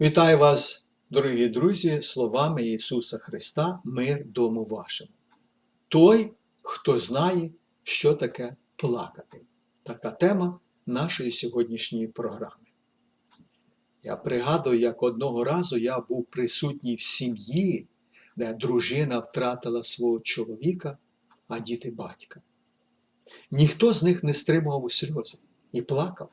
Вітаю вас, дорогі друзі, словами Ісуса Христа, мир дому вашому. Той, хто знає, що таке плакати. Така тема нашої сьогоднішньої програми. Я пригадую, як одного разу я був присутній в сім'ї, де дружина втратила свого чоловіка, а діти батька. Ніхто з них не стримував сльози і плакав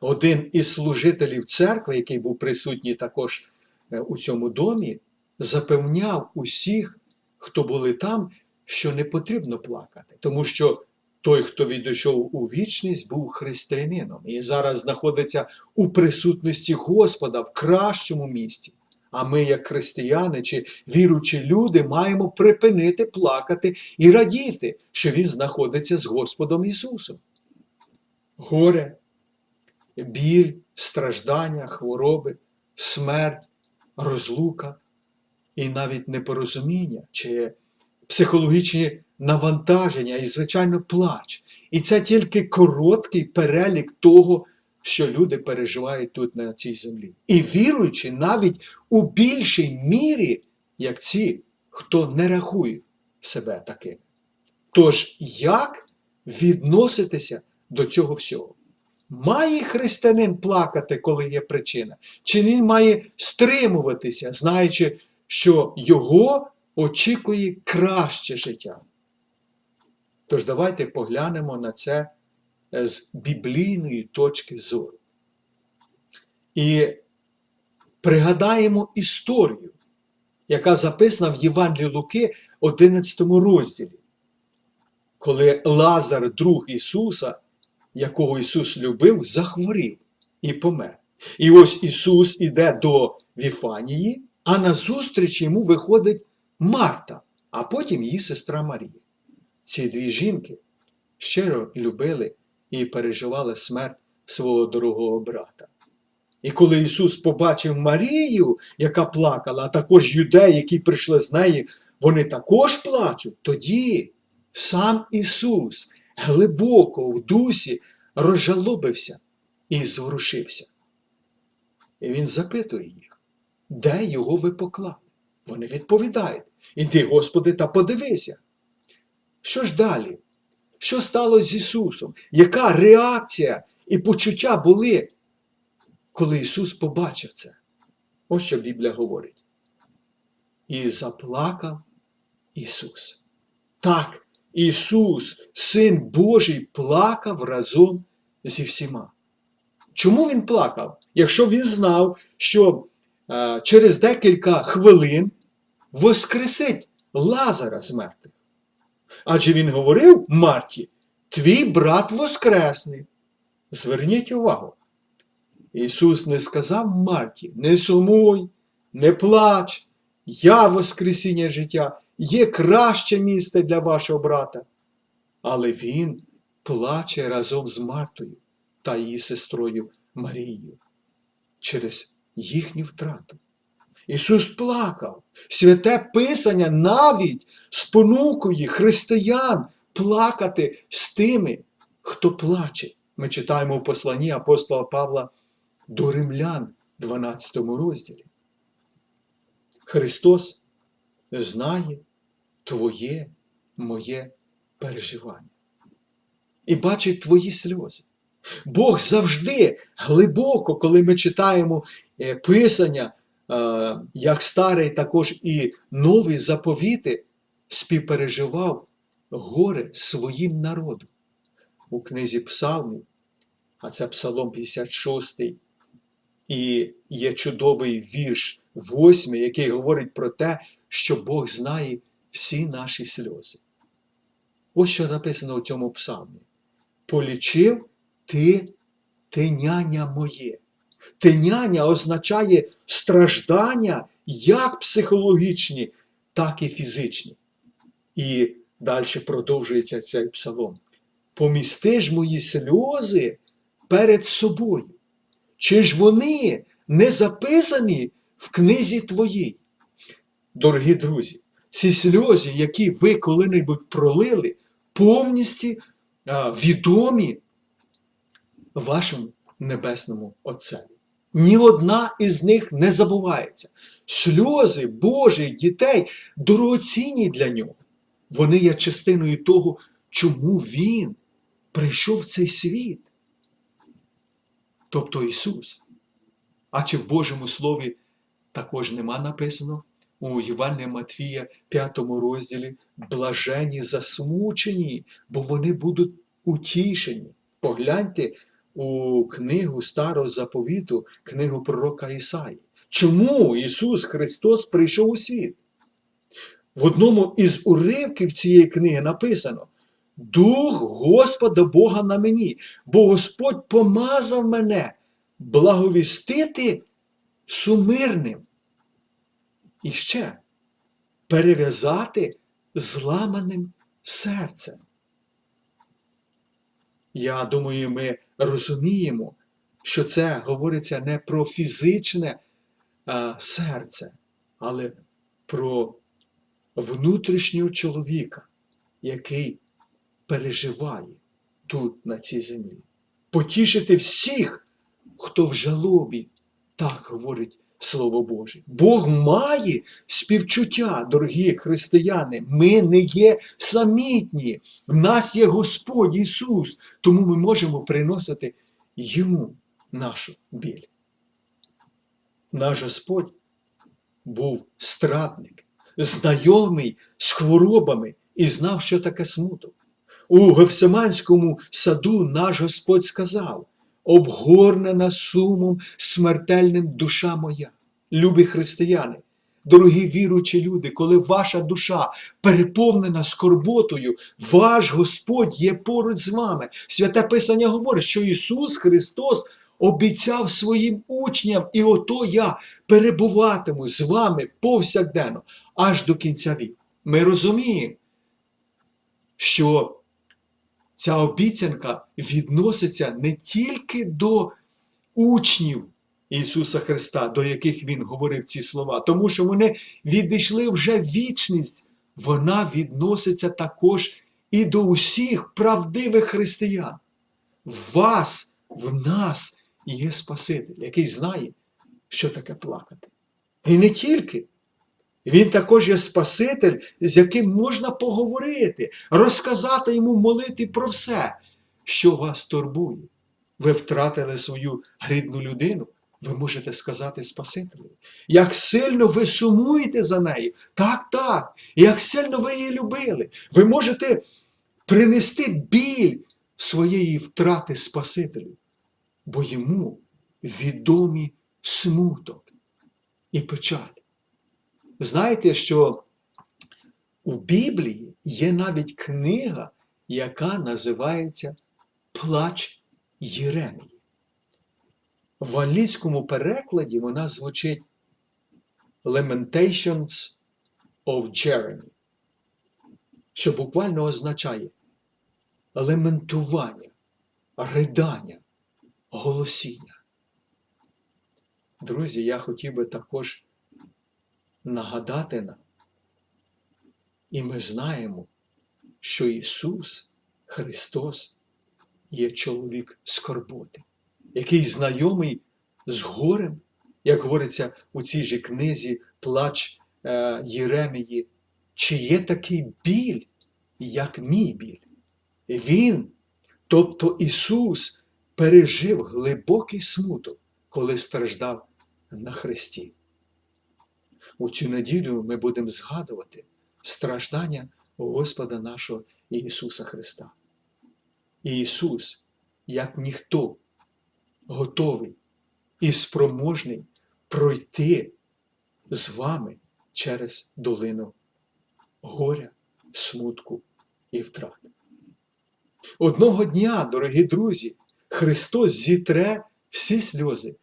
один із служителів церкви, який був присутній також е, у цьому домі, запевняв усіх, хто були там, що не потрібно плакати, тому що той, хто відійшов у вічність, був християнином і зараз знаходиться у присутності Господа в кращому місці. А ми, як християни чи віручі люди, маємо припинити плакати і радіти, що Він знаходиться з Господом Ісусом. Горе, біль, страждання, хвороби, смерть, розлука і навіть непорозуміння чи психологічні навантаження і, звичайно, плач. І це тільки короткий перелік того, що люди переживають тут на цій землі. І віруючи навіть у більшій мірі, як ці, хто не рахує себе такими. Тож, як відноситися до цього всього? Має християнин плакати, коли є причина, чи він має стримуватися, знаючи, що його очікує краще життя? Тож давайте поглянемо на це з біблійної точки зору. І пригадаємо історію, яка записана в Євангелії Луки, 11 розділі, коли Лазар, друг Ісуса, якого Ісус любив, захворів і помер. І ось Ісус іде до Віфанії, а назустріч йому виходить Марта, а потім її сестра Марія. Ці дві жінки щиро любили і переживали смерть свого дорогого брата. І коли Ісус побачив Марію, яка плакала, а також юдеї, які прийшли з неї, вони також плачуть, тоді сам Ісус глибоко в дусі розжалобився і зворушився. І він запитує їх, де його ви поклали? Вони відповідають: Іди, Господи, та подивися. Що ж далі? Що сталося з Ісусом? Яка реакція і почуття були, коли Ісус побачив це? Ось що Біблія говорить. І заплакав Ісус. Так, Ісус, Син Божий, плакав разом зі всіма. Чому Він плакав? Якщо він знав, що е, через декілька хвилин воскресить Лазара з мертвих. Адже він говорив Марті, твій брат воскресний. Зверніть увагу. Ісус не сказав Марті, не сумуй, не плач, я Воскресіння життя, є краще місце для вашого брата. Але Він плаче разом з Мартою та її сестрою Марією через їхню втрату. Ісус плакав. Святе Писання навіть спонукує християн плакати з тими, хто плаче. Ми читаємо у посланні апостола Павла до римлян, 12 розділі. Христос знає твоє, моє переживання. І бачить твої сльози. Бог завжди глибоко, коли ми читаємо е, Писання, е, як старий, також і новий заповіти, співпереживав горе своїм народу. У книзі Псалмів, а це Псалом 56, і є чудовий вірш, восьмий, який говорить про те, що Бог знає всі наші сльози. Ось що написано у цьому псалмі. Полічив ти тиняння моє. Тиняння означає страждання як психологічні, так і фізичні. І далі продовжується цей псалом. Помісти ж мої сльози перед собою. Чи ж вони не записані в книзі твоїй? Дорогі друзі, ці сльози, які ви коли-небудь пролили, повністю відомі вашому небесному Отцеві. Ні одна із них не забувається. Сльози Божих дітей дорогоцінні для нього. Вони є частиною того, чому Він прийшов в цей світ. Тобто Ісус. А чи в Божому Слові також нема написано у Євангелії Матвія, 5 розділі, блажені засмучені, бо вони будуть утішені. Погляньте у книгу Старого заповіту, книгу пророка Ісаї. Чому Ісус Христос прийшов у світ? В одному із уривків цієї книги написано: Дух Господа Бога на мені, бо Господь помазав мене благовістити сумирним. І ще перев'язати зламаним серцем. Я думаю, ми розуміємо, що це говориться не про фізичне а, серце, але про внутрішнього чоловіка, який переживає тут, на цій землі. Потішити всіх, хто в жалобі, так говорить Слово Боже. Бог має співчуття, дорогі християни. Ми не є самітні. В нас є Господь Ісус, тому ми можемо приносити Йому нашу біль. Наш Господь був страдник, знайомий з хворобами і знав, що таке смуток. У Гефсиманському саду наш Господь сказав: обгорнена сумом смертельним душа моя. Любі християни, дорогі віруючі люди, коли ваша душа переповнена скорботою, ваш Господь є поруч з вами. Святе Писання говорить, що Ісус Христос обіцяв своїм учням, і ото я перебуватиму з вами повсякденно, аж до кінця віку. Ми розуміємо, що ця обіцянка відноситься не тільки до учнів Ісуса Христа, до яких Він говорив ці слова, тому що вони відійшли вже вічність, вона відноситься також і до усіх правдивих християн. В вас, в нас є Спаситель, який знає, що таке плакати. І не тільки. Він також є Спаситель, з яким можна поговорити, розказати йому молити про все, що вас турбує. Ви втратили свою грідну людину, ви можете сказати Спасителю. Як сильно ви сумуєте за нею, так, так, як сильно ви її любили. Ви можете принести біль своєї втрати Спасителю, бо йому відомі смуток і печаль. Знаєте, що у Біблії є навіть книга, яка називається Плач Єремії. В англійському перекладі вона звучить Lamentations of Jeremy, що буквально означає лементування, ридання, голосіння. Друзі, я хотів би також нагадати нам. І ми знаємо, що Ісус Христос є чоловік скорботи, який знайомий з горем, як говориться у цій же книзі Плач е, Єремії, чи є такий біль, як мій біль. Він, тобто Ісус, пережив глибокий смуток, коли страждав на Христі. У цю неділю ми будемо згадувати страждання Господа нашого Ісуса Христа. І Ісус, як ніхто, готовий і спроможний пройти з вами через долину горя, смутку і втрат. Одного дня, дорогі друзі, Христос зітре всі сльози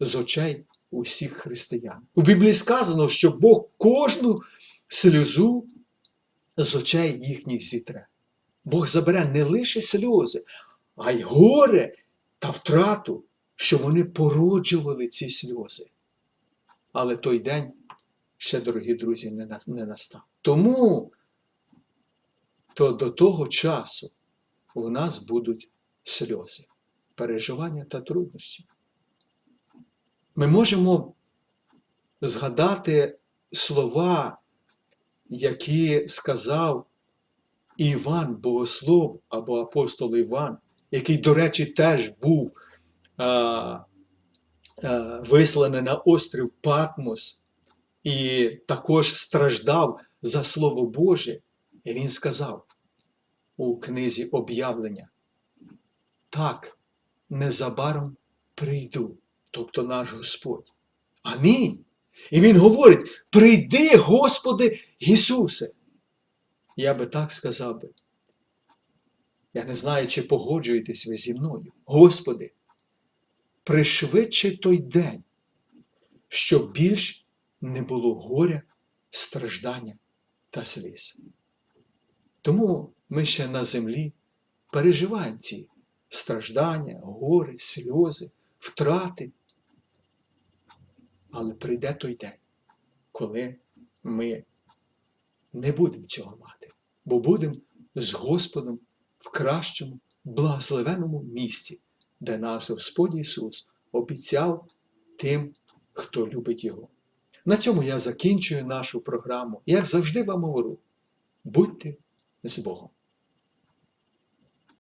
з очей усіх християн. У Біблії сказано, що Бог кожну сльозу з очей їхніх зітре. Бог забере не лише сльози, а й горе та втрату, що вони породжували ці сльози. Але той день ще, дорогі друзі, не настав. Тому то до того часу у нас будуть сльози, переживання та труднощі. Ми можемо згадати слова, які сказав Іван Богослов або апостол Іван, який, до речі, теж був а, а, висланий на острів Патмос і також страждав за Слово Боже. І він сказав у книзі об'явлення: так, незабаром прийду, тобто наш Господь. Амінь. І Він говорить: прийди, Господи Ісусе. Я би так сказав би. Я не знаю, чи погоджуєтесь ви зі мною. Господи, пришвидши той день, щоб більш не було горя, страждання та сліз. Тому ми ще на землі переживаємо ці страждання, гори, сльози, втрати. Але прийде той день, коли ми не будемо цього мати, бо будемо з Господом в кращому, благословеному місці, де нас Господь Ісус обіцяв тим, хто любить Його. На цьому я закінчую нашу програму. Як завжди вам говорю, будьте з Богом.